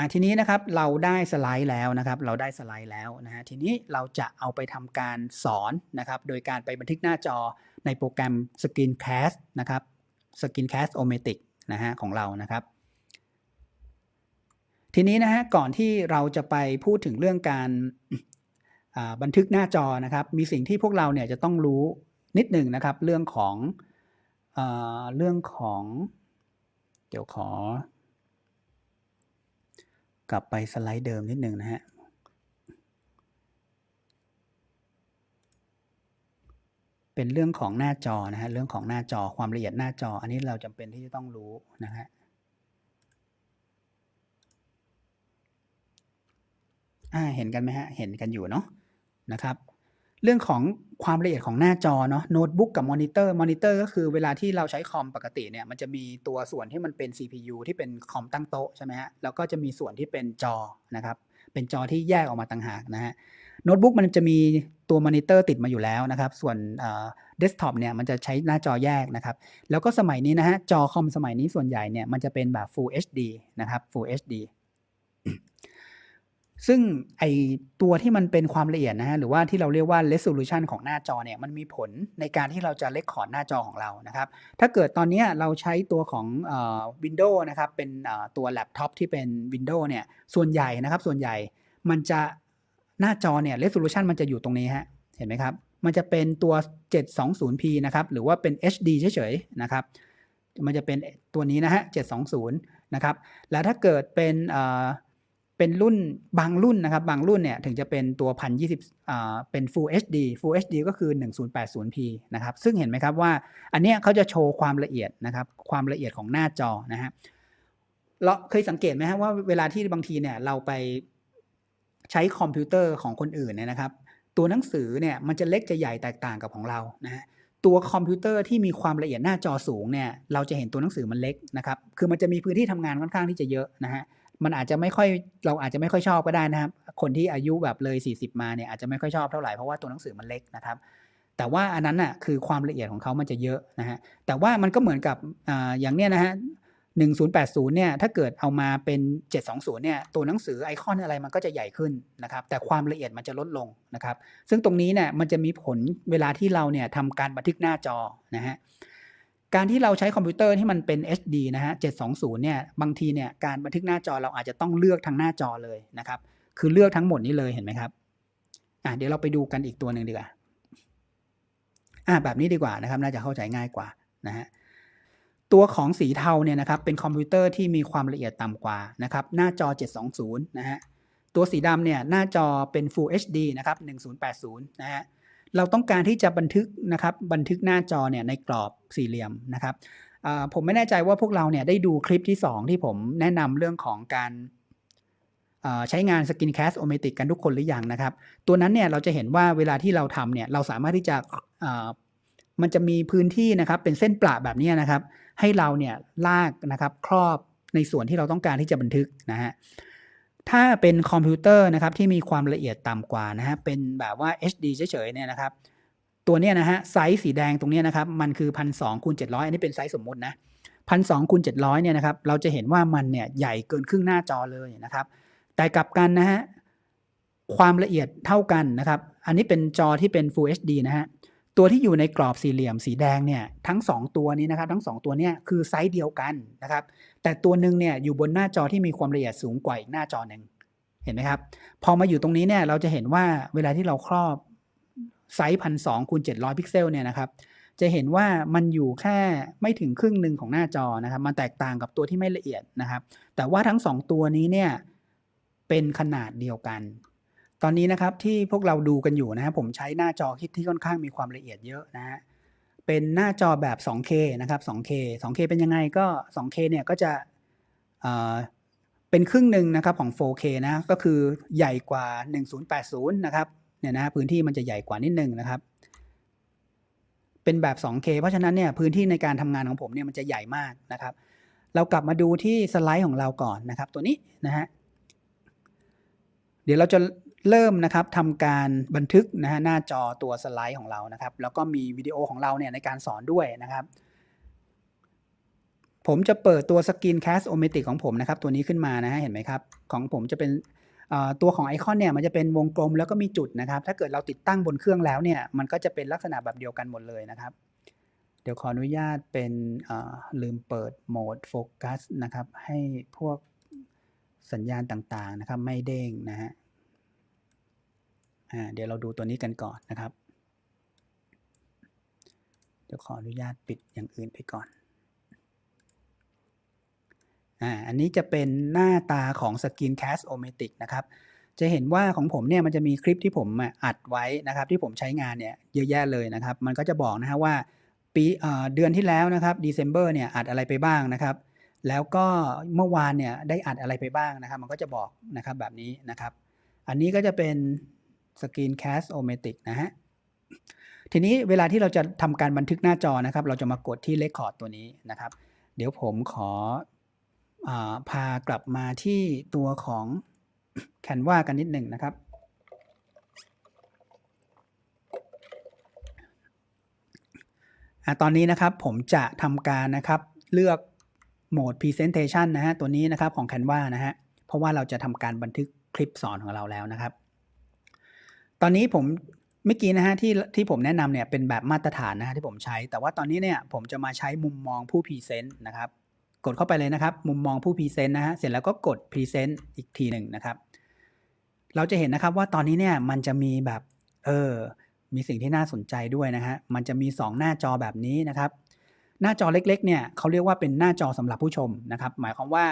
อ่าทีนี้นะครับเราได้สไลด์แล้วนะครับ เราได้สไลด์แล้วนะฮะทีนี้เราจะเอาไปทำการสอนนะครับ โดยการไปบันทึกหน้าจอในโปรแกรม Screencast นะครับ Screencast o m a t i c นะฮะของเรานะครับ ทีนี้นะฮะก่อนที่เราจะไปพูดถึงเรื่องการบันทึกหน้าจอนะครับ มีสิ่งที่พวกเราเนี่ยจะต้องรู้นิดหนึ่งนะครับ เรื่องของเอเรื่องของ เดี๋ยวขอ กลับไปสไลด์เดิมนิดหนึ่งนะฮะ เป็นเรื่องของหน้าจอนะฮะ เรื่องของหน้าจอความละเอียดหน้าจอ อันนี้เราจำเป็นที่จะต้องรู้นะฮะอ่าเห็นกันไหมฮะ เห็นกันอยู่เนาะนะครับ เรื่องของความละเอียดของหน้าจอเนาะโน้ตบุ๊กกับมอนิเตอร์มอนิเตอร์ก็คือเวลาที่เราใช้คอมปกติเนี่ยมันจะมีตัวส่วนที่มันเป็น CPU ที่เป็นคอมตั้งโต๊ะใช่ไหมฮะแล้วก็จะมีส่วนที่เป็นจอนะครับเป็นจอที่แยกออกมาต่างหากนะฮะโน้ตบุ๊กมันจะมีตัวมอนิเตอร์ติดมาอยู่แล้วนะครับ ส่วนเดสก์ท็อปเนี่ยมันจะใช้หน้าจอแยกนะครับ แล้วก็สมัยนี้นะฮะจอคอมสมัยนี้ส่วนใหญ่เนี่ยมันจะเป็นแบบ Full HD นะครับ Full HD ซึ่งไอตัวที่มันเป็นความละเอียดนะฮะหรือว่าที่เราเรียกว่า resolution ของหน้าจอเนี่ยมันมีผลในการที่เราจะเลคคอร์ดหน้าจอของเรานะครับถ้าเกิดตอนนี้เราใช้ตัวของเอ่อ Windows นะครับเป็นตัวแล็ปท็อปที่เป็น Windows เนี่ยส่วนใหญ่นะครับส่วนใหญ่มันจะหน้าจอเนี่ย resolution มันจะอยู่ตรงนี้ฮะเห็นไหมครับมันจะเป็นตัว 720p นะครับหรือว่าเป็น HD เฉยๆนะครับมันจะเป็นตัวนี้นะฮะ720นะครับแล้วถ้าเกิดเป็น เป็นรุ่นบางรุ่นนะครับ บางรุ่นเนี่ยถึงจะเป็นตัว1020อ่าเป็น Full HD Full HD ก็คือ 1080p นะครับ ซึ่งเห็นไหมครับว่า อันเนี้ยเขาจะโชว์ความละเอียดนะครับ ความละเอียดของหน้าจอนะฮะเราเคยสังเกตไหมฮะว่าเวลาที่บางทีเนี่ยเราไปใช้คอมพิวเตอร์ของคนอื่นเนี่ยนะครับ ตัวหนังสือเนี่ยมันจะเล็กจะใหญ่แตกต่างกับของเรานะฮะตัวคอมพิวเตอร์ที่มีความละเอียดหน้าจอสูงเนี่ยเราจะเห็นตัวหนังสือมันเล็กนะครับ คือมันจะมีพื้นที่ทำงานค่อนข้างที่จะเยอะนะฮะ มันอาจจะไม่ค่อยเราอาจจะไม่ค่อยชอบก็ได้นะครับ คนที่อายุแบบเลย 40 มาเนี่ยอาจจะไม่ค่อยชอบเท่าไหร่เพราะว่าตัวหนังสือมันเล็กนะครับ แต่ว่าอันนั้นน่ะคือความละเอียดของเขามันจะเยอะนะฮะแต่ว่ามันก็เหมือนกับออย่างเนี้ยนะฮะ1080 เนี่ย ถ้าเกิดเอามาเป็น 720 เนี่ย ตัวหนังสือไอคอนอะไรมันก็จะใหญ่ขึ้นนะครับ แต่ความละเอียดมันจะลดลงนะครับ ซึ่งตรงนี้เนี่ยมันจะมีผลเวลาที่เราเนี่ยทำการบันทึกหน้าจอนะฮะ การที่เราใช้คอมพิวเตอร์ที่มันเป็น HD นะฮะ 720 เนี่ย บางทีเนี่ยการบันทึกหน้าจอเราอาจจะต้องเลือกทั้งหน้าจอเลยนะครับ คือเลือกทั้งหมดนี้เลยเห็นไหมครับ อะเดี๋ยวเราไปดูกันอีกตัวหนึ่งดีกว่า อะแบบนี้ดีกว่านะครับ น่าจะเข้าใจง่ายกว่านะฮะ ตัวของสีเทาเนี่ยนะครับ เป็นคอมพิวเตอร์ที่มีความละเอียดต่ำกว่านะครับ หน้าจอ 720 นะฮะ ตัวสีดำเนี่ยหน้าจอเป็น Full HD นะครับ 1080 นะฮะ เราต้องการที่จะบันทึกนะครับบันทึกหน้าจอเนี่ยในกรอบสี่เหลี่ยมนะครับผมไม่แน่ใจว่าพวกเราเนี่ยได้ดูคลิปที่ 2 ที่ผมแนะนำเรื่องของการใช้งาน Screencast o m a t i c กันทุกคนหรือยังนะครับ ตัวนั้นเนี่ยเราจะเห็นว่าเวลาที่เราทำเนี่ยเราสามารถที่จะมันจะมีพื้นที่นะครับเป็นเส้นประแบบนี้นะครับ ให้เราเนี่ยลากนะครับครอบในส่วนที่เราต้องการที่จะบันทึกนะฮะ ถ้าเป็นคอมพิวเตอร์นะครับที่มีความละเอียดต่ำกว่านะฮะเป็นแบบว่า HD เฉยๆเนี่ยนะครับ ตัวเนี้ยนะฮะไซส์สีแดงตรงเนี้ยนะครับมันคือพันสองคูณเจ็ดร้อยอันนี้เป็นไซส์สมมุตินะพันสองคูณเจ็ดร้อยเนี่ยนะครับเราจะเห็นว่ามันเนี่ยใหญ่เกินครึ่งหน้าจอเลยนะครับ แต่กลับกันนะฮะความละเอียดเท่ากันนะครับ อันนี้เป็นจอที่เป็น Full HD นะฮะ ตัวที่อยู่ในกรอบสี่เหลี่ยมสีแดงเนี่ยทั้ง 2 ตัวนี้นะครับทั้ง 2 ตัวเนี่ยคือไซส์เดียวกันนะครับ แต่ตัวหนึ่งเนี่ยอยู่บนหน้าจอที่มีความละเอียดสูงกว่าอีกหน้าจอหนึ่งเห็นไหมครับ พอมาอยู่ตรงนี้เนี่ยเราจะเห็นว่าเวลาที่เราครอบไซส์พันสองคูณเจ็ดร้อยพิกเซลเนี่ยนะครับจะเห็นว่ามันอยู่แค่ไม่ถึงครึ่งหนึ่งของหน้าจอนะครับ มันแตกต่างกับตัวที่ไม่ละเอียดนะครับ แต่ว่าทั้ง 2 ตัวนี้เนี่ยเป็นขนาดเดียวกัน ตอนนี้นะครับที่พวกเราดูกันอยู่นะครับผมใช้หน้าจอที่ที่ค่อนข้างมีความละเอียดเยอะนะฮะเป็นหน้าจอแบบ 2K นะครับ 2K 2K เป็นยังไงก็ 2K เนี่ยก็จะเเป็นครึ่งหนึ่งนะครับของ 4K นะก็คือใหญ่กว่า 1080 นะครับเนี่ยนะพื้นที่มันจะใหญ่กว่านิดนึงนะครับเป็นแบบ 2K เพราะฉะนั้นเนี่ยพื้นที่ในการทำงานของผมเนี่ยมันจะใหญ่มากนะครับ เรากลับมาดูที่สไลด์ของเราก่อนนะครับ ตัวนี้นะฮะเดี๋ยวเราจะ เริ่มนะครับทำการบันทึกนะฮะหน้าจอตัวสไลด์ของเรานะครับ แล้วก็มีวิดีโอของเราเนี่ยในการสอนด้วยนะครับ ผมจะเปิดตัว Screencast O-Matic ของผมนะครับ ตัวนี้ขึ้นมานะฮะเห็นไหมครับ?ของผมจะเป็นตัวของไอคอนเนี่ยมันจะเป็นวงกลมแล้วก็มีจุดนะครับ ถ้าเกิดเราติดตั้งบนเครื่องแล้วเนี่ยมันก็จะเป็นลักษณะแบบเดียวกันหมดเลยนะครับ เดี๋ยวขออนุญาตเป็นลืมเปิดโหมดโฟกัสนะครับ ให้พวกสัญญาณต่างๆนะครับ ไม่เด้งนะครับอ่า เดี๋ยวเราดูตัวนี้กันก่อนนะครับ เดี๋ยวขออนุญาตปิดอย่างอื่นไปก่อนอ่าอันนี้จะเป็นหน้าตาของ Screencast O-Matic นะครับ จะเห็นว่าของผมเนี่ยมันจะมีคลิปที่ผมอัดไว้นะครับ ที่ผมใช้งานเนี่ยเยอะแยะเลยนะครับ มันก็จะบอกนะครับว่าปีเดือนที่แล้วนะครับ December เนี่ยอัดอะไรไปบ้างนะครับ แล้วก็เมื่อวานเนี่ยได้อัดอะไรไปบ้างนะครับ มันก็จะบอกนะครับแบบนี้นะครับ อันนี้ก็จะเป็น Screencast O-Matic นะครับทีนี้เวลาที่เราจะทำการบันทึกหน้าจอนะครับ เราจะมากดที่ Record ตัวนี้นะครับ เดี๋ยวผมขออาพากลับมาที่ตัวของ Canva กันนิดหนึ่งนะครับอตอนนี้นะครับผมจะทำการนะครับเลือกโหมด Presentation นะครับตัวนี้นะครับของ Canva นะครับเพราะว่าเราจะทำการบันทึกคลิปสอนของเราแล้วนะครับ ตอนนี้ผมเมื่อกี้นะครับที่ที่ผมแนะนำเนี่ยเป็นแบบมาตรฐานนะครับที่ผมใช้ แต่ว่าตอนนี้เนี่ยผมจะมาใช้มุมมองผู้พรีเซนต์นะครับ กดเข้าไปเลยนะครับ มุมมองผู้พรีเซนต์นะครับเสร็จแล้วก็กด Present อีกทีหนึ่งนะครับ เราจะเห็นนะครับว่าตอนนี้เนี่ยมันจะมีแบบเออมีสิ่งที่น่าสนใจด้วยนะครับมันจะมี 2 หน้าจอแบบนี้นะครับ หน้าจอเล็กๆเนี่ยเขาเรียกว่าเป็นหน้าจอสำหรับผู้ชมนะครับ หมายความว่า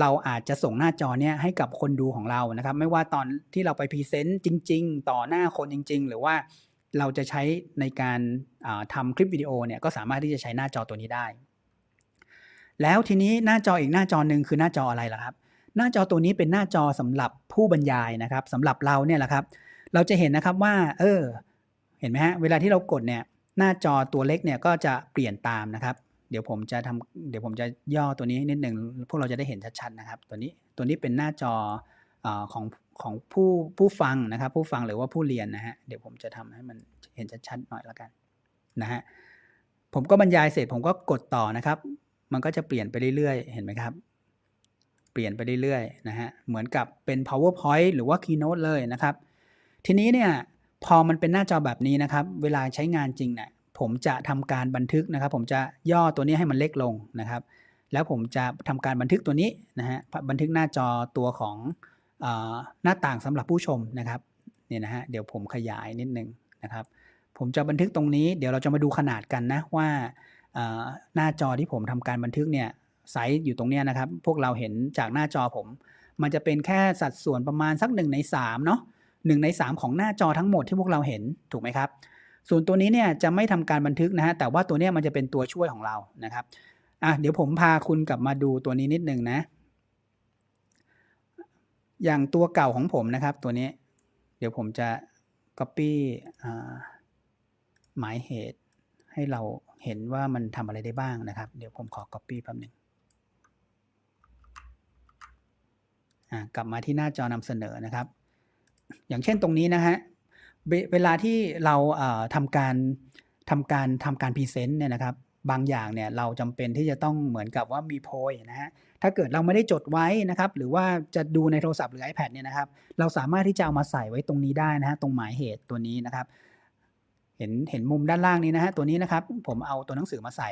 เราอาจจะส่งหน้าจอเนี่ยให้กับคนดูของเรานะครับ ไม่ว่าตอนที่เราไปพรีเซนต์จริง ๆ ต่อหน้าคนจริง ๆ หรือว่าเราจะใช้ในการอ่าทำคลิปวิดีโอเนี่ยก็สามารถที่จะใช้หน้าจอตัวนี้ได้ แล้วทีนี้หน้าจออีกหน้าจอหนึ่งคือหน้าจออะไรล่ะครับ หน้าจอตัวนี้เป็นหน้าจอสำหรับผู้บรรยายนะครับสำหรับเราเนี่ยแหละครับ เราจะเห็นนะครับว่า เออ เห็นไหมครับ?เวลาที่เรากดเนี่ยหน้าจอตัวเล็กเนี่ยก็จะเปลี่ยนตามนะครับ เดี๋ยวผมจะทำเดี๋ยวผมจะย่อตัวนี้นิดหนึ่งพวกเราจะได้เห็นชัดๆนะครับ ตัวนี้ตัวนี้เป็นหน้าจออของของผู้ผู้ฟังนะครับ ผู้ฟังหรือว่าผู้เรียนนะครับเดี๋ยวผมจะทำให้มันเห็นชัดๆหน่อยแล้วกันนะครับผมก็บรรยายเสร็จผมก็กดต่อนะครับ มันก็จะเปลี่ยนไปเรื่อยๆ เห็นไหมครับ?เปลี่ยนไปเรื่อยๆนะครับเหมือนกับเป็น PowerPoint หรือว่า Keynote เลยนะครับ ทีนี้เนี่ยพอมันเป็นหน้าจอแบบนี้นะครับ เวลาใช้งานจริงเนี่ย ผมจะทำการบันทึกนะครับ ผมจะย่อตัวนี้ให้มันเล็กลงนะครับ แล้วผมจะทำการบันทึกตัวนี้นะครับบันทึกหน้าจอตัวของอหน้าต่างสำหรับผู้ชมนะครับเนี่ยนะครับเดี๋ยวผมขยายนิดนึงนะครับ ผมจะบันทึกตรงนี้เดี๋ยวเราจะมาดูขนาดกันนะว่าหน้าจอที่ผมทำการบันทึกเนี่ยไซซ์อยู่ตรงเนี้ยนะครับ พวกเราเห็นจากหน้าจอผม มันจะเป็นแค่สัดส่วนประมาณสัก1ใน3เนาะ1ใน 3 ของหน้าจอทั้งหมดที่พวกเราเห็นถูกไหมครับ? ส่วนตัวนี้เนี่ยจะไม่ทำการบันทึกนะครับแต่ว่าตัวเนี้ยมันจะเป็นตัวช่วยของเรานะครับอ่าเดี๋ยวผมพาคุณกลับมาดูตัวนี้นิดหนึ่งนะ อย่างตัวเก่าของผมนะครับตัวนี้ เดี๋ยวผมจะก๊อบปี้หมายเหตุให้เราเห็นว่ามันทำอะไรได้บ้างนะครับ เดี๋ยวผมขอก๊อบปี้แป๊บหนึ่งอ่ากลับมาที่หน้าจอนำเสนอนะครับ อย่างเช่นตรงนี้นะครับ เวลาที่เราอ่าทำการทำการทำการพรีเซนต์เนี่ยนะครับบางอย่างเนี่ยเราจำเป็นที่จะต้องเหมือนกับว่ามีโพยนะครับถ้าเกิดเราไม่ได้จดไว้นะครับหรือว่าจะดูในโทรศัพท์หรือ iPad เนี่ยนะครับเราสามารถที่จะเอามาใส่ไว้ตรงนี้ได้นะครับตรงหมายเหตุตัวนี้นะครับ เห็นเห็นมุมด้านล่างนี้นะครับตัวนี้นะครับผมเอาตัวหนังสือมาใส่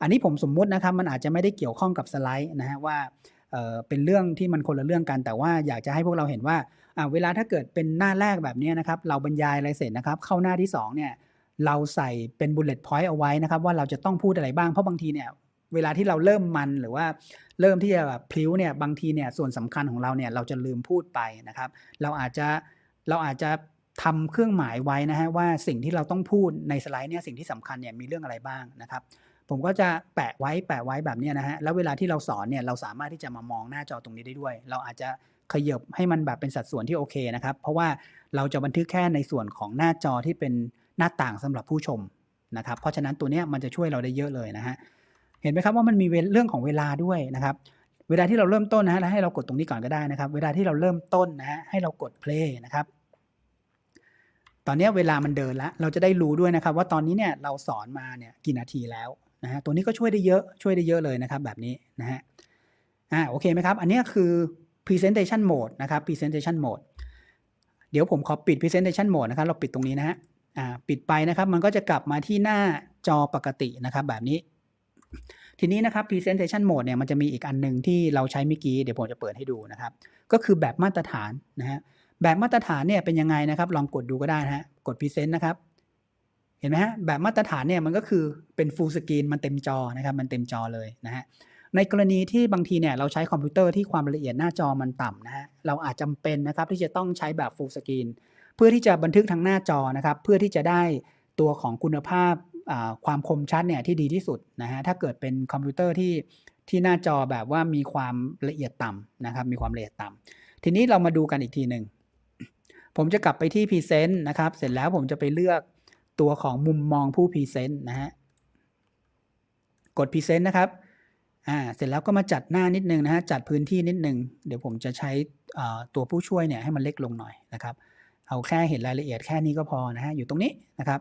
อันนี้ผมสมมุตินะครับมันอาจจะไม่ได้เกี่ยวข้องกับสไลด์นะครับว่า เป็นเรื่องที่มันคนละเรื่องกัน แต่ว่าอยากจะให้พวกเราเห็นว่าเวลาถ้าเกิดเป็นหน้าแรกแบบนี้นะครับ เราบรรยายอะไรเสร็จนะครับ เข้าหน้าที่2เนี่ยเราใส่เป็น bullet point เอาไว้นะครับ ว่าเราจะต้องพูดอะไรบ้างเพราะบางทีเนี่ยเวลาที่เราเริ่มมันหรือว่าเริ่มที่จะแบบพลิ้วเนี่ยบางทีเนี่ยส่วนสำคัญของเราเนี่ยเราจะลืมพูดไปนะครับ เราอาจจะเราอาจจะทำเครื่องหมายไว้นะครับว่าสิ่งที่เราต้องพูดในสไลด์เนี่ยสิ่งที่สำคัญเนี่ยมีเรื่องอะไรบ้างนะครับ ผมก็จะแปะไว้แปะไว้แบบนี้นะครับแล้วเวลาที่เราสอนเนี่ยเราสามารถที่จะมามองหน้าจอตรงนี้ได้ด้วย เราอาจจะขยบให้มันแบบเป็นสัดส่วนที่โอเคนะครับ เพราะว่าเราจะบันทึกแค่ในส่วนของหน้าจอที่เป็นหน้าต่างสำหรับผู้ชมนะครับเพราะฉะนั้นตัวเนี้ยมันจะช่วยเราได้เยอะเลยนะครับเห็นไหมครับว่ามันมีเรื่องของเวลาด้วยนะครับเวลาที่เราเริ่มต้นนะครับให้เรากดตรงนี้ก่อนก็ได้นะครับ เวลาที่เราเริ่มต้นนะครับให้เรากดเพลย์นะครับตอนนี้เวลามันเดินแล้ว เราจะได้รู้ด้วยนะครับ ว่าตอนนี้เนี่ยเราสอนมาเนี่ยกี่นาทีแล้ว นะฮะตัวนี้ก็ช่วยได้เยอะช่วยได้เยอะเลยนะครับแบบนี้นะฮะอ่าโอเคไหมครับ อันนี้คือ presentation mode นะครับ presentation mode เดี๋ยวผมขอปิด presentation mode นะครับ เราปิดตรงนี้นะฮะอ่าปิดไปนะครับ มันก็จะกลับมาที่หน้าจอปกตินะครับแบบนี้ ทีนี้นะครับ presentation mode เนี่ยมันจะมีอีกอันหนึ่งที่เราใช้เมื่อกี้เดี๋ยวผมจะเปิดให้ดูนะครับ ก็คือแบบมาตรฐานนะฮะแบบมาตรฐานเนี่ยเป็นยังไงนะครับ ลองกดดูก็ได้นะฮะกด present นะครับ เห็นไหมฮะแบบมาตรฐานเนี่ยมันก็คือเป็น full screen มันเต็มจอนะครับมันเต็มจอเลยนะฮะในกรณีที่บางทีเนี่ยเราใช้คอมพิวเตอร์ที่ความละเอียดหน้าจอมันต่ำนะฮะเราอาจจำเป็นนะครับที่จะต้องใช้แบบ full screen เพื่อที่จะบันทึกทางหน้าจอนะครับเพื่อที่จะได้ตัวของคุณภาพความคมชัดเนี่ยที่ดีที่สุดนะฮะถ้าเกิดเป็นคอมพิวเตอร์ที่ที่หน้าจอแบบว่ามีความละเอียดต่ำนะครับมีความละเอียดต่ำทีนี้เรามาดูกันอีกทีหนึ่งผมจะกลับไปที่ Present นะครับเสร็จแล้วผมจะไปเลือก ตัวของมุมมองผู้ Present นะฮะ กด Present นะครับ อ่า เสร็จแล้วก็มาจัดหน้านิดนึงนะฮะ จัดพื้นที่นิดนึง เดี๋ยวผมจะใช้ตัวผู้ช่วยเนี่ยให้มันเล็กลงหน่อยนะครับ เอาแค่เห็นรายละเอียดแค่นี้ก็พอนะฮะ อยู่ตรงนี้นะครับ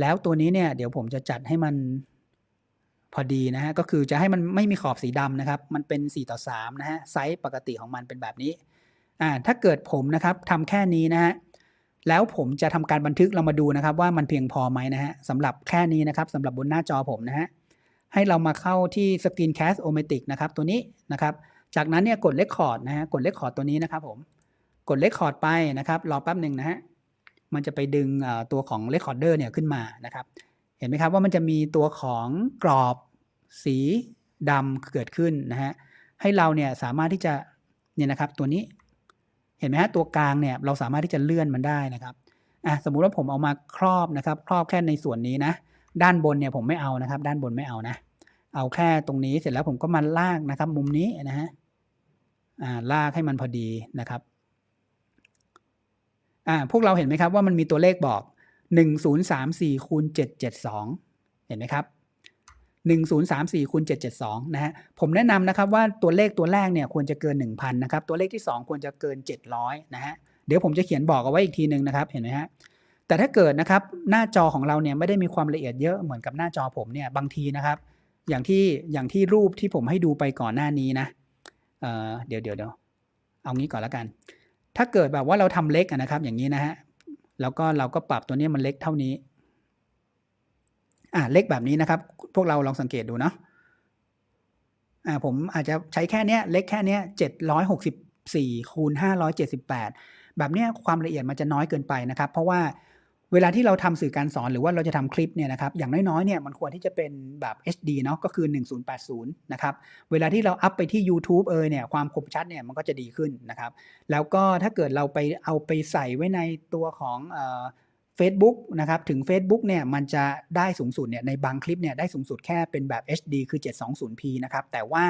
แล้วตัวนี้เนี่ยเดี๋ยวผมจะจัดให้มันพอดีนะฮะ ก็คือจะให้มันไม่มีขอบสีดำนะครับ มันเป็น 4 ต่อ 3 นะฮะ ไซส์ปกติของมันเป็นแบบนี้ อ่า ถ้าเกิดผมนะครับทำแค่นี้นะฮะ แล้วผมจะทำการบันทึกเรามาดูนะครับว่ามันเพียงพอไหมนะฮะสำหรับแค่นี้นะครับสำหรับบนหน้าจอผมนะฮะให้เรามาเข้าที่ Screencast o m a t i c นะครับตัวนี้นะครับจากนั้นเนี่ยกด Record นะฮะกด Record ตัวนี้นะครับผมกด Record ไปนะครับรอแป๊บหนึ่งนะฮะมันจะไปดึงตัวของ Recorder เนี่ยขึ้นมานะครับเห็นไหมครับว่ามันจะมีตัวของกรอบสีดำเกิดขึ้นนะฮะให้เราเนี่ยสามารถที่จะเนี่ยนะครับตัวนี้ ห็นไหมฮะตัวกลางเนี่ยเราสามารถที่จะเลื่อนมันได้นะครับอะสมมุติว่าผมเอามาครอบนะครับ ครอบแค่ในส่วนนี้นะ ด้านบนเนี่ยผมไม่เอานะครับ ด้านบนไม่เอานะ เอาแค่ตรงนี้เสร็จแล้วผมก็มาลากนะครับ มุมนี้นะฮะอ่าลากให้มันพอดีนะครับอ่าพวกเราเห็นไหมครับว่ามันมีตัวเลขบอก 1034คูณ772 เห็นไหมครับ 1034คูณ772นะฮะผมแนะนำนะครับว่าตัวเลขตัวแรกเนี่ยควรจะเกิน 1,000นะครับตัวเลขที่ 2 ควรจะเกิน 700นะฮะเดี๋ยวผมจะเขียนบอกเอาไว้อีกทีหนึ่งนะครับเห็นไหมฮะแต่ถ้าเกิดนะครับหน้าจอของเราเนี่ยไม่ได้มีความละเอียดเยอะเหมือนกับหน้าจอผมเนี่ยบางทีนะครับ อย่างที่อย่างที่รูปที่ผมให้ดูไปก่อนหน้านี้นะเเดี๋ยวเดี๋ยวเดี๋ยวเอางี้ก่อนล้วกัน ถ้าเกิดแบบว่าเราทำเล็กนะครับอย่างนี้นะฮะแล้วก็เราก็ปรับตัวนี้มันเล็กเท่านี้ อ่าเล็กแบบนี้นะครับ พวกเราลองสังเกตดูเนาะอ่าผมอาจจะใช้แค่เนี้ยเล็กแค่เนี้ยเจ็ดร้อยหกสิบสี่คูณห้าร้อยเจ็ดสิบแปดแบบเนี้ยความละเอียดมันจะน้อยเกินไปนะครับ เพราะว่าเวลาที่เราทำสื่อการสอนหรือว่าเราจะทำคลิปเนี่ยนะครับอย่างน้อยๆเนี่ยมันควรที่จะเป็นแบบ HD เนาะก็คือ 1080 นะครับเวลาที่เราอัพไปที่ YouTube เอยเนี่ยความคมชัดเนี่ยมันก็จะดีขึ้นนะครับแล้วก็ถ้าเกิดเราไปเอาไปใส่ไว้ในตัวของเอ่อ Facebook นะครับถึง Facebook เนี่ยมันจะได้สูงสุดเนี่ยในบางคลิปเนี่ยได้สูงสุดแค่เป็นแบบ HD คือ 720p นะครับแต่ว่า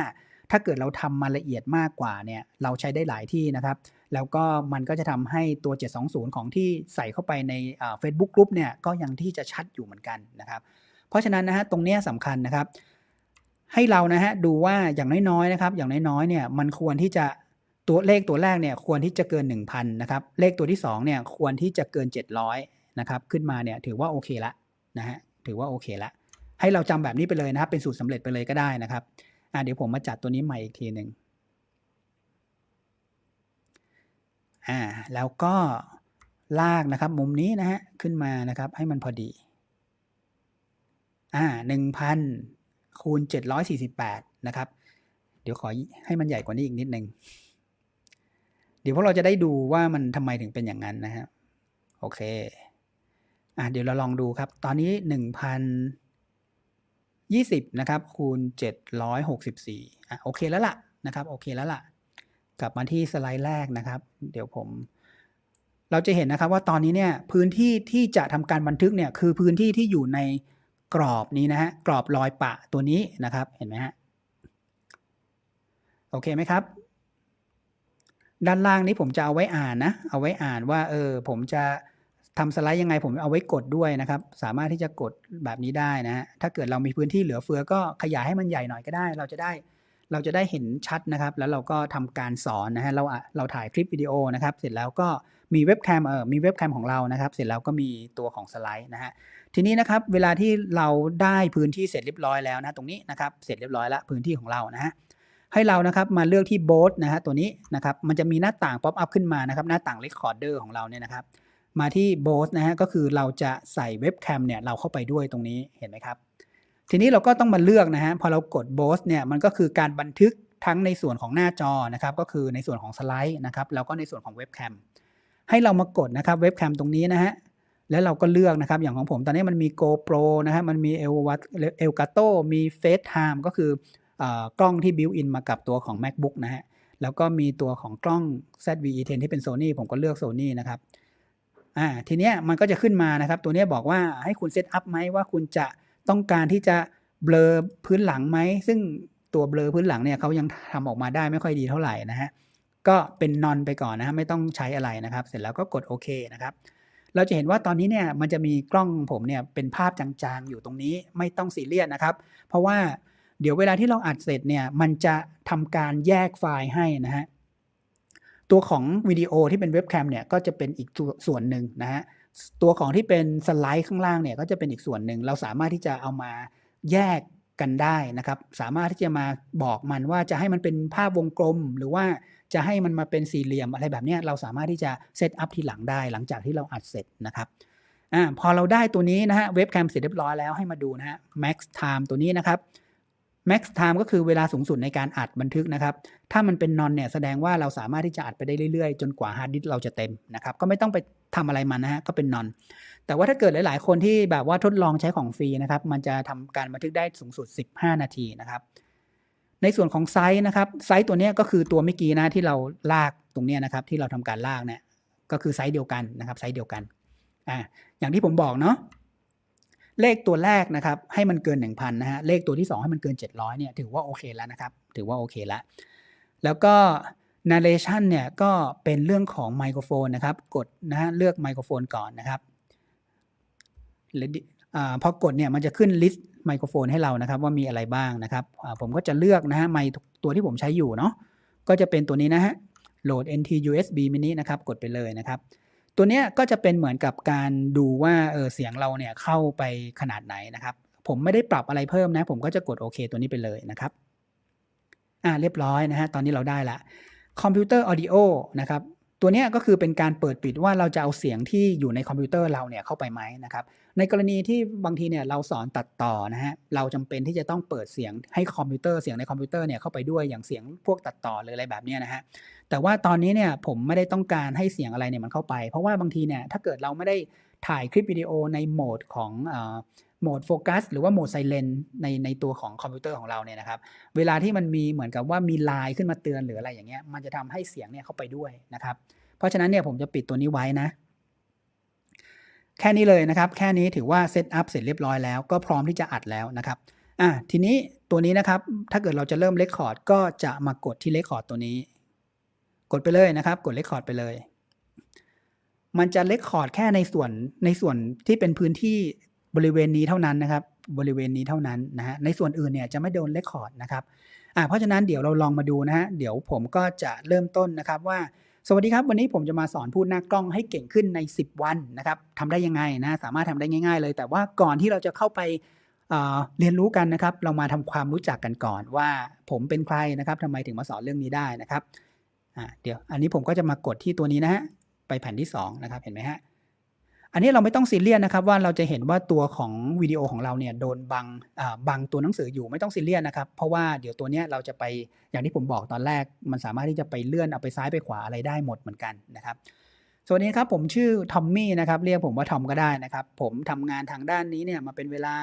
ถ้าเกิดเราทำมาละเอียดมากกว่าเนี่ยเราใช้ได้หลายที่นะครับ แล้วก็มันก็จะทำให้ตัว 720 ของที่ใส่เข้าไปในเฟซบุ๊กกลุ่มเนี่ยก็ยังที่จะชัดอยู่เหมือนกันนะครับ เพราะฉะนั้นนะฮะตรงเนี้ยสำคัญนะครับ ให้เรานะฮะดูว่าอย่างน้อยๆนะครับ อย่างน้อยๆเนี่ยมันควรที่จะตัวเลขตัวแรกเนี่ยควรที่จะเกิน 1,000 นะครับ เลขตัวที่2เนี่ยควรที่จะเกิน 700 นะครับขึ้นมาเนี่ยถือว่าโอเคละนะฮะถือว่าโอเคละ ให้เราจำแบบนี้ไปเลยนะครับ เป็นสูตรสำเร็จไปเลยก็ได้นะครับอะเดี๋ยวผมมาจัดตัวนี้ใหม่อีกทีหนึ่งอ่าแล้วก็ลากนะครับมุมนี้นะฮะขึ้นมานะครับให้มันพอดีอ่าหนึ่งพันคูณเจ็ดร้อยสี่สิบแปดนะครับ เดี๋ยวขอให้มันใหญ่กว่านี้อีกนิดนึงเดี๋ยวพวกเราจะได้ดูว่ามันทำไมถึงเป็นอย่างนั้นนะฮะโอเค อ่าเดี๋ยวเราลองดูครับ ตอนนี้หนึ่งพันยี่สิบนะครับ คูณเจ็ดร้อยหกสิบสี่อะโอเคแล้วล่ะนะครับ โอเคแล้วล่ะ กลับมาที่สไลด์แรกนะครับ เดี๋ยวผม เราจะเห็นนะครับว่าตอนนี้เนี่ยพื้นที่ที่จะทำการบันทึกเนี่ยคือพื้นที่ที่อยู่ในกรอบนี้นะฮะ กรอบรอยปะตัวนี้นะครับ เห็นไหมฮะ โอเคไหมครับ ด้านล่างนี้ผมจะเอาไว้อ่านนะ เอาไว้อ่านว่าเออผมจะ ทำสไลด์ยังไงผมเอาไว้กดด้วยนะครับ สามารถที่จะกดแบบนี้ได้นะฮะถ้าเกิดเรามีพื้นที่เหลือเฟือก็ขยายให้มันใหญ่หน่อยก็ได้ เราจะได้เราจะได้เห็นชัดนะครับ แล้วเราก็ทำการสอนนะฮะเราเราถ่ายคลิปวิดีโอนะครับ เสร็จแล้วก็มีเว็บแคมเออมีเว็บแคมของเรานะครับ เสร็จแล้วก็มีตัวของสไลด์นะฮะทีนี้นะครับเวลาที่เราได้พื้นที่เสร็จเรียบร้อยแล้วนะตรงนี้นะครับเสร็จเรียบร้อยแล้วพื้นที่ของเรานะฮะให้เรานะครับมาเลือกที่โบสนะฮะตัวนี้นะครับมันจะมีหน้าต่างป๊อปอัพขึ้นมานะครับหน้าต่าง Recorder ของเราเนี่ยนะครับ มาที่โบสนะฮะก็คือเราจะใส่เว็บแคมเนี่ยเราเข้าไปด้วยตรงนี้เห็นไหมครับ ทีนี้เราก็ต้องมาเลือกนะฮะพอเรากดโบสเนี่ยมันก็คือการบันทึกทั้งในส่วนของหน้าจอนะครับ ก็คือในส่วนของสไลด์นะครับแล้วก็ในส่วนของเว็บแคมให้เรามากดนะครับเว็บแคมตรงนี้นะฮะแล้วเราก็เลือกนะครับ อย่างของผมตอนนี้มันมี GoPro นะฮะมันมี e l w a e l g a t o มี FaceTime ก็คือเออกล้องที่ built in มากับตัวของ MacBook นะฮะแล้วก็มีตัวของกล้อง ZVE10 ที่เป็น Sony ผมก็เลือก Sony นะครับ อ่าทีเนี้ยมันก็จะขึ้นมานะครับ ตัวเนี้ยบอกว่าให้คุณเซตอัพไหมว่าคุณจะต้องการที่จะเบลอพื้นหลังไหม ซึ่งตัวเบลอพื้นหลังเนี่ยเขายังทำออกมาได้ไม่ค่อยดีเท่าไหร่นะฮะก็เป็นนอนไปก่อนนะฮะไม่ต้องใช้อะไรนะครับ เสร็จแล้วก็กดโอเคนะครับ เราจะเห็นว่าตอนนี้เนี่ยมันจะมีกล้องผมเนี่ยเป็นภาพจางๆอยู่ตรงนี้ไม่ต้องซีเรียสนะครับ เพราะว่าเดี๋ยวเวลาที่เราอัดเสร็จเนี่ยมันจะทำการแยกไฟล์ให้นะฮะ ตัวของวิดีโอที่เป็นเว็บแคมเนี่ยก็จะเป็นอีกส่วนหนึ่งนะฮะตัวของที่เป็นสไลด์ข้างล่างเนี่ยก็จะเป็นอีกส่วนหนึ่งเราสามารถที่จะเอามาแยกกันได้นะครับ สามารถที่จะมาบอกมันว่าจะให้มันเป็นภาพวงกลม หรือว่าจะให้มันมาเป็นสี่เหลี่ยมอะไรแบบนี้เราสามารถที่จะเซตอัพทีหลังได้หลังจากที่เราอัดเสร็จนะครับอ่าพอเราได้ตัวนี้นะฮะเว็บแคมเสร็จเรียบร้อยแล้วให้มาดูนะฮะ max time ตัวนี้นะครับ max time ก็คือเวลาสูงสุดในการอัดบันทึกนะครับ ถ้ามันเป็นนอนเนี่ยแสดงว่าเราสามารถที่จะอัดไปได้เรื่อยๆ จนกว่าฮาร์ดดิสเราจะเต็มนะครับ ก็ไม่ต้องไปทำอะไรมันนะฮะ ก็เป็นนอน แต่ว่าถ้าเกิดหลาย ๆ คนที่แบบว่าทดลองใช้ของฟรีนะครับ มันจะทำการบันทึกได้สูงสุด 15 นาทีนะครับ ในส่วนของไซส์นะครับ ไซส์ตัวนี้ก็คือตัวเมื่อกี้นะที่เราลากตรงเนี้ยนะครับ ที่เราทำการลากเนี่ย ก็คือไซส์เดียวกันนะครับ ไซส์เดียวกัน อ่า อย่างที่ผมบอกเนาะ เลขตัวแรกนะครับให้มันเกิน 1,000นะฮะเลขตัวที่ 2 ให้มันเกิน 700เนี่ยถือว่าโอเคแล้วนะครับ ถือว่าโอเคแล้วแล้วก็ narration เนี่ยก็เป็นเรื่องของไมโครโฟนนะครับ กดนะฮะเลือกไมโครโฟนก่อนนะครับพอกดเนี่ยมันจะขึ้นลิสต์ไมโครโฟนให้เรานะครับ ว่ามีอะไรบ้างนะครับผมก็จะเลือกนะฮะไมตัวที่ผมใช้อยู่เนาะก็จะเป็นตัวนี้นะฮะโหลด NT USB mini นะครับ กดไปเลยนะครับ ตัวเนี้ยก็จะเป็นเหมือนกับการดูว่าเออเสียงเราเนี่ยเข้าไปขนาดไหนนะครับ ผมไม่ได้ปรับอะไรเพิ่มนะ ผมก็จะกดโอเคตัวนี้ไปเลยนะครับอ่าเรียบร้อยนะฮะตอนนี้เราได้ละคอมพิวเตอร์ออดิโอนะครับ ตัวนี้ก็คือเป็นการเปิดปิดว่าเราจะเอาเสียงที่อยู่ในคอมพิวเตอร์เราเนี่ยเข้าไปไหมนะครับในกรณีที่บางทีเนี่ยเราสอนตัดต่อนะฮะเราจำเป็นที่จะต้องเปิดเสียงให้คอมพิวเตอร์เสียงในคอมพิวเตอร์เนี่ยเข้าไปด้วยอย่างเสียงพวกตัดต่อหรืออะไรแบบนี้นะฮะแต่ว่าตอนนี้เนี่ยผมไม่ได้ต้องการให้เสียงอะไรเนี่ยมันเข้าไป เพราะว่าบางทีเนี่ยถ้าเกิดเราไม่ได้ถ่ายคลิปวิดีโอในโหมดของ โหมดโฟกัสหรือว่าโหมดไซเลนในในตัวของคอมพิวเตอร์ของเราเนี่ยนะครับ เวลาที่มันมีเหมือนกับว่ามีลน์ขึ้นมาเตือนหรืออะไรอย่างเงี้ย มันจะทำให้เสียงเนี่ยเข้าไปด้วยนะครับ เพราะฉะนั้นเนี่ยผมจะปิดตัวนี้ไว้นะ แค่นี้เลยนะครับ แค่นี้ถือว่าเซตอัพเสร็จเรียบร้อยแล้ว ก็พร้อมที่จะอัดแล้วนะครับ อะทีนี้ตัวนี้นะครับ ถ้าเกิดเราจะเริ่มเลคคอร์ดก็จะมากดที่เลคคอร์ดตัวนี้ กดไปเลยนะครับ กดเลคคอร์ดไปเลยมันจะเลคคอร์ดแค่ในส่วนในส่วนที่เป็นพื้นที่ บริเวณนี้เท่านั้นนะครับ บริเวณนี้เท่านั้นนะฮะในส่วนอื่นเนี่ยจะไม่โดนเลคคอร์ดนะครับอ่าเพราะฉะนั้นเดี๋ยวเราลองมาดูนะฮะเดี๋ยวผมก็จะเริ่มต้นนะครับว่าสวัสดีครับ วันนี้ผมจะมาสอนพูดหน้ากล้องให้เก่งขึ้นใน 10 วันนะครับทำได้ยังไงนะสามารถทำได้ง่าย ๆ เลย แต่ว่าก่อนที่เราจะเข้าไปเเรียนรู้กันนะครับ เรามาทำความรู้จักกันก่อนว่าผมเป็นใครนะครับทำไมถึงมาสอนเรื่องนี้ได้นะครับอ่าเดี๋ยวอันนี้ผมก็จะมากดที่ตัวนี้นะฮะไปแผ่นที่2นะครับเห็นไหมฮะ อันนี้เราไม่ต้องซีเรียสนะครับว่าเราจะเห็นว่าตัวของวิดีโอของเราเนี่ยโดนบังบังตัวหนังสืออยู่ไม่ต้องซีเรียสนะครับ เพราะว่าเดี๋ยวตัวนี้เราจะไปอย่างที่ผมบอกตอนแรก มันสามารถที่จะไปเลื่อนเอาไปซ้ายไปขวาอะไรได้หมดเหมือนกันนะครับสวัสดีครับผมชื่อทอมมี่นะครับเรียกผมว่าทอมก็ได้นะครับผมทำงานทางด้านนี้เนี่ยมาเป็นเวลา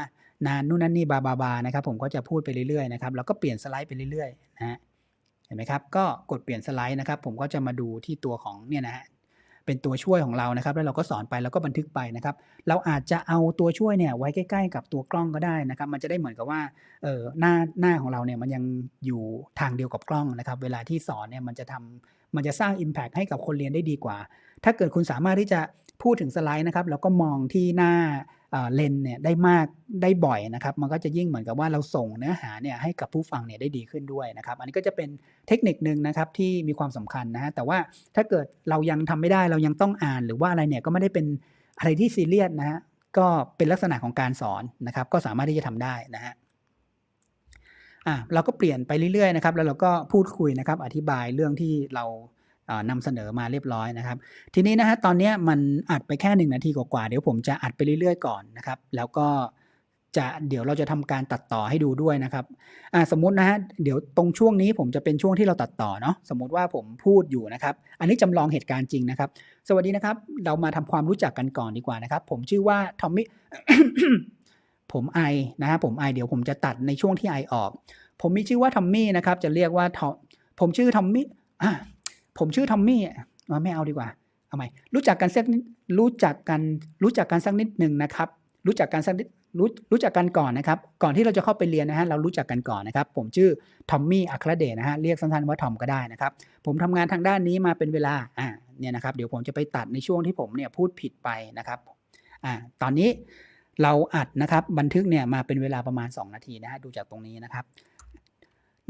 นานนู่นนั่นนี่บาบาบานะครับผมก็จะพูดไปเรื่อยๆนะครับแล้วก็เปลี่ยนสไลด์ไปเรื่อยๆนะฮะเห็นไหมครับก็กดเปลี่ยนสไลด์นะครับผมก็จะมาดูที่ตัวของเนี่ยนะฮะ เป็นตัวช่วยของเรานะครับ แล้วเราก็สอนไปแล้วก็บันทึกไปนะครับ เราอาจจะเอาตัวช่วยเนี่ยไว้ใกล้ ๆ กับตัวกล้องก็ได้นะครับ มันจะได้เหมือนกับว่าเออหน้าหน้าของเราเนี่ยมันยังอยู่ทางเดียวกับกล้องนะครับ เวลาที่สอนเนี่ยมันจะทำมันจะสร้าง Impact ให้กับคนเรียนได้ดีกว่า ถ้าเกิดคุณสามารถที่จะพูดถึงสไลด์นะครับ แล้วก็มองที่หน้า เลนเนี่ยได้มากได้บ่อยนะครับ มันก็จะยิ่งเหมือนกับว่าเราส่งเนื้อหาเนี่ยให้กับผู้ฟังเนี่ยได้ดีขึ้นด้วยนะครับ อันนี้ก็จะเป็นเทคนิคหนึ่งนะครับที่มีความสำคัญนะฮะแต่ว่าถ้าเกิดเรายังทำไม่ได้เรายังต้องอ่านหรือว่าอะไรเนี่ยก็ไม่ได้เป็นอะไรที่ซีเรียสนะฮะก็เป็นลักษณะของการสอนนะครับ ก็สามารถที่จะทำได้นะฮะอะเราก็เปลี่ยนไปเรื่อยๆนะครับ แล้วเราก็พูดคุยนะครับ อธิบายเรื่องที่เรา นำเสนอมาเรียบร้อยนะครับ ทีนี้นะฮะตอนนี้มันอัดไปแค่ 1 นาทีกว่าๆเดี๋ยวผมจะอัดไปเรื่อยๆก่อนนะครับ แล้วก็จะเดี๋ยวเราจะทำการตัดต่อให้ดูด้วยนะครับอ่าสมมตินะฮะเดี๋ยวตรงช่วงนี้ผมจะเป็นช่วงที่เราตัดต่อเนาะสมมติว่าผมพูดอยู่นะครับ อันนี้จำลองเหตุการณ์จริงนะครับ สวัสดีนะครับ เรามาทำความรู้จักกันก่อนดีกว่านะครับ ผมชื่อว่าทอมมี่ผมไอนะฮะผมไอเดี๋ยวผมจะตัดในช่วงที่ไอออก ผมมีชื่อว่าทอมมี่นะครับ จะเรียกว่าทอมผมชื่อทอมมี่อะ ผมชื่อทอมมี่ไม่เอาดีกว่าเอาใหม่รู้จักกันสักรู้จักกันรู้จักกันสักนิดหนึ่งนะครับ รู้จักกันสักนิดรู้รู้จักกันก่อนนะครับ ก่อนที่เราจะเข้าไปเรียนนะฮะเรารู้จักกันก่อนนะครับ ผมชื่อทอมมี่อัครเดชนะฮะเรียกสั้นๆว่าทอมก็ได้นะครับ ผมทำงานทางด้านนี้มาเป็นเวลาอ่าเนี่ยนะครับเดี๋ยวผมจะไปตัดในช่วงที่ผมเนี่ยพูดผิดไปนะครับอ่าตอนนี้เราอัดนะครับบันทึกเนี่ยมาเป็นเวลาประมาณ 2 นาทีนะฮะดูจากตรงนี้นะครับ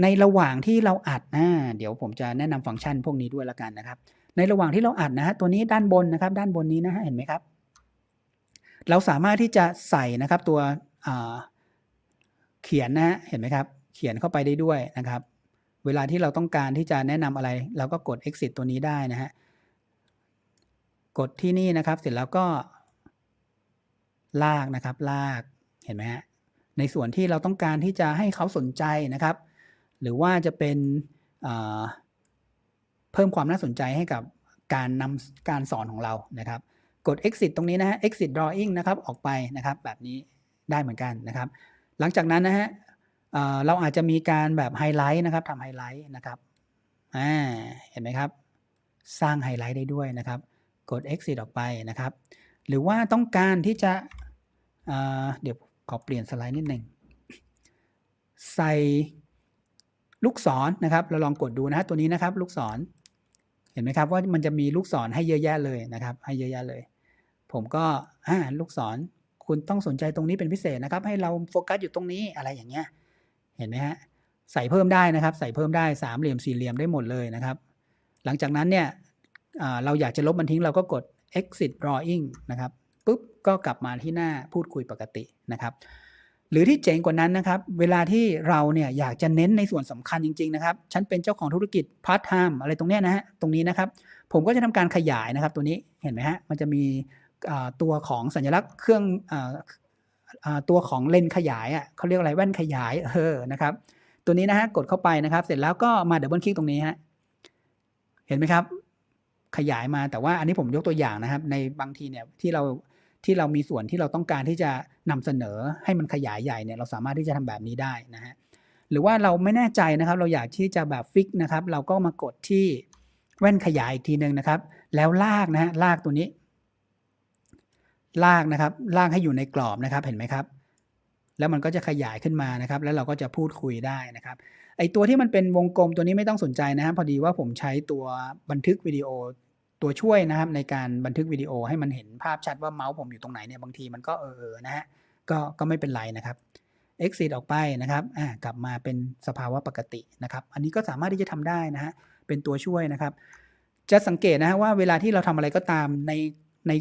ในระหว่างที่เราอัดอ่าเดี๋ยวผมจะแนะนำฟังก์ชันพวกนี้ด้วยละกันนะครับ ในระหว่างที่เราอัดนะฮะตัวนี้ด้านบนนะครับ ด้านบนนี้นะฮะเห็นไหมครับ เราสามารถที่จะใส่นะครับตัวเขียนนะฮะเห็นไหมครับ เขียนเข้าไปได้ด้วยนะครับ เวลาที่เราต้องการที่จะแนะนำอะไร เราก็กด exit ตัวนี้ได้นะฮะกดที่นี่นะครับ เสร็จแล้วก็ลากนะครับลากเห็นไหมฮะในส่วนที่เราต้องการที่จะให้เขาสนใจนะครับ หรือว่าจะเป็นเพิ่มความน่าสนใจให้กับการนำการสอนของเรานะครับ กด exit ตรงนี้นะฮะ exit drawing นะครับออกไปนะครับแบบนี้ได้เหมือนกันนะครับ หลังจากนั้นนะฮะเเราอาจจะมีการแบบไฮไลท์นะครับทำไฮไลท์นะครับอ่าเห็นไหมครับ สร้างไฮไลท์ได้ด้วยนะครับ กด exit ออกไปนะครับ หรือว่าต้องการที่จะอ่าเดี๋ยวขอเปลี่ยนสไลด์นิดหนึ่งใส่ ลูกศรนะครับ เราลองกดดูนะฮะตัวนี้นะครับ ลูกศร เห็นไหมครับว่ามันจะมีลูกศรให้เยอะแยะเลยนะครับ ให้เยอะแยะเลย ผมก็อ่าลูกศรคุณต้องสนใจตรงนี้เป็นพิเศษนะครับ ให้เราโฟกัสอยู่ตรงนี้อะไรอย่างเงี้ย เห็นไหมฮะใส่เพิ่มได้นะครับ ใส่เพิ่มได้สามเหลี่ยมสี่เหลี่ยมได้หมดเลยนะครับ หลังจากนั้นเนี่ยเราอยากจะลบมันทิ้งเราก็กด exit drawing นะครับปุ๊บก็กลับมาที่หน้าพูดคุยปกตินะครับ หรือที่เจ๋งกว่านั้นนะครับ เวลาที่เราเนี่ยอยากจะเน้นในส่วนสำคัญจริง ๆ นะครับ ฉันเป็นเจ้าของธุรกิจพาร์ทไทม์อะไรตรงเนี้ยนะฮะ ตรงนี้นะครับ ผมก็จะทำการขยายนะครับตัวนี้ เห็นไหมฮะ มันจะมีตัวของสัญลักษณ์เครื่องตัวของเลนขยายอะเขาเรียกอะไรแว่นขยายเออนะครับ ตัวนี้นะฮะ กดเข้าไปนะครับ เสร็จแล้วก็มาดับเบิลคลิกตรงนี้ฮะ เห็นไหมครับ ขยายมา แต่ว่าอันนี้ผมยกตัวอย่างนะครับ ในบางทีเนี่ยที่เรา ที่เรามีส่วนที่เราต้องการที่จะนำเสนอให้มันขยายใหญ่เนี่ยเราสามารถที่จะทำแบบนี้ได้นะฮะหรือว่าเราไม่แน่ใจนะครับ เราอยากที่จะแบบฟิกนะครับ เราก็มากดที่แว่นขยายอีกทีหนึ่งนะครับ แล้วลากนะฮะลากตัวนี้ ลากนะครับลากให้อยู่ในกรอบนะครับเห็นไหมครับ แล้วมันก็จะขยายขึ้นมานะครับ แล้วเราก็จะพูดคุยได้นะครับไอตัวที่มันเป็นวงกลมตัวนี้ไม่ต้องสนใจนะครับพอดีว่าผมใช้ตัวบันทึกวิดีโอ ตัวช่วยนะครับในการบันทึกวิดีโอให้มันเห็นภาพชัดว่าเมาส์ผมอยู่ตรงไหนเนี่ยบางทีมันก็เออๆนะฮะก็ก็ไม่เป็นไรนะครับ exit ออกไปนะครับอ่ากลับมาเป็นสภาวะปกตินะครับ อันนี้ก็สามารถที่จะทำได้นะฮะเป็นตัวช่วยนะครับ จะสังเกตนะฮะว่าเวลาที่เราทำอะไรก็ตามในใน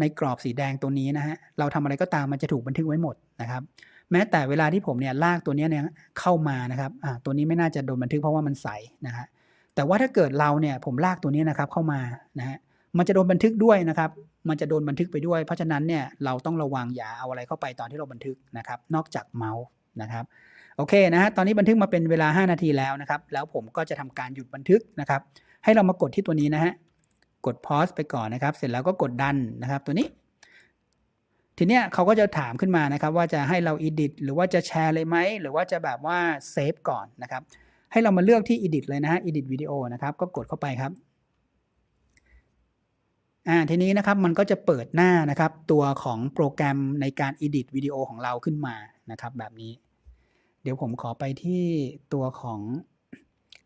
ในกรอบสีแดงตัวนี้นะฮะเราทำอะไรก็ตามมันจะถูกบันทึกไว้หมดนะครับ แม้แต่เวลาที่ผมเนี่ยลากตัวนี้เนี่ยเข้ามานะครับอ่าตัวนี้ไม่น่าจะโดนบันทึกเพราะว่ามันใสนะฮะ แต่ว่าถ้าเกิดเราเนี่ยผมลากตัวนี้นะครับเข้ามานะฮะมันจะโดนบันทึกด้วยนะครับ มันจะโดนบันทึกไปด้วย เพราะฉะนั้นเนี่ยเราต้องระวังอย่าเอาอะไรเข้าไปตอนที่เราบันทึกนะครับ นอกจากเมาส์นะครับโอเคนะฮะตอนนี้บันทึกมาเป็นเวลา 5 นาทีแล้วนะครับ แล้วผมก็จะทำการหยุดบันทึกนะครับ ให้เรามากดที่ตัวนี้นะฮะกด pause ไปก่อนนะครับ เสร็จแล้วก็กดดันนะครับ ตัวนี้ ทีเนี้ยเขาก็จะถามขึ้นมานะครับ ว่าจะให้เรา edit หรือว่าจะแชร์เลยไหมหรือว่าจะแบบว่าเซฟก่อนนะครับ ให้เรามาเลือกที่ edit เลยนะฮะ edit วิดีโอนะครับ ก็กดเข้าไปครับอ่าทีนี้นะครับมันก็จะเปิดหน้านะครับ ตัวของโปรแกรมในการ edit วิดีโอของเราขึ้นมานะครับ แบบนี้ เดี๋ยวผมขอไปที่ตัวของ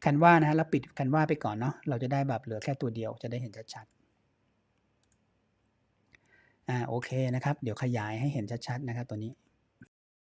Canva นะฮะแล้วปิด Canva ไปก่อนเนาะเราจะได้แบบเหลือแค่ตัวเดียวจะได้เห็นชัดอ่าโอเคนะครับ เดี๋ยวขยายให้เห็นชัดๆนะครับตัวนี้